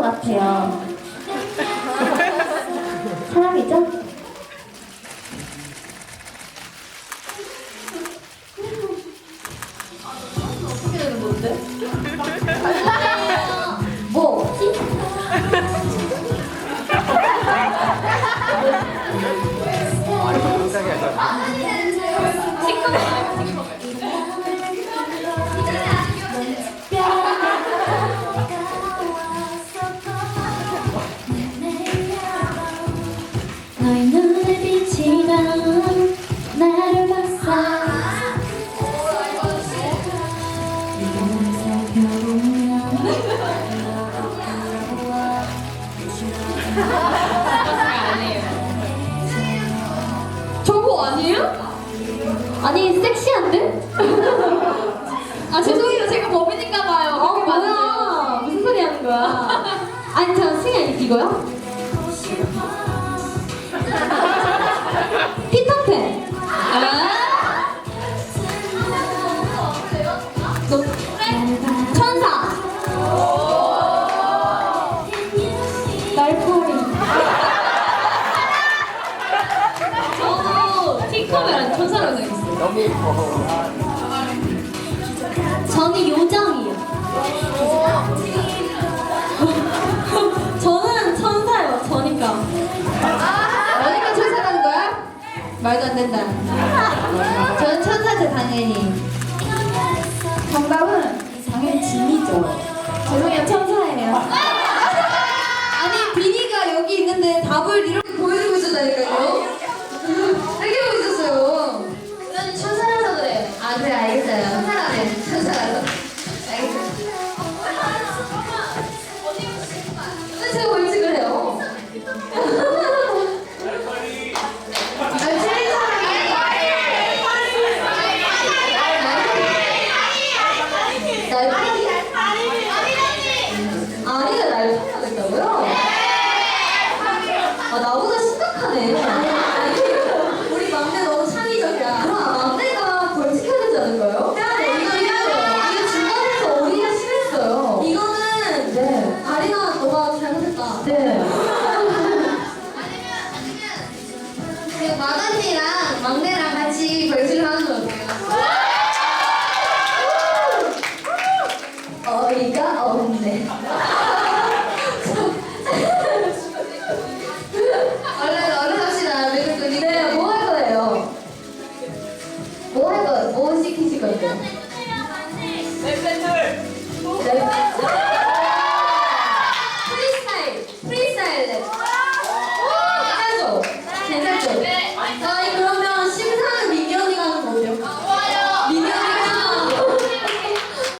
같아요. 사람이죠? 어떻게 되는 건데? 뭐 없지? 너의 아니 섹시한데? 아 죄송해요 제가 범인인가 봐요. 어 그렇게 봤는데요. 뭐야 무슨 소리 하는 거야 아니 저 승현 이거요? 피터팬 아? 너 틱커메랑 천사라고 생각했어요. 너무 예뻐. 저는 요정이요 저는 천사예요 저니까 너니까 천사라는 거야? 말도 안 된다. 저는 천사죠 당연히. 정답은 당연히 진이죠 죄송해요 천사예요 아니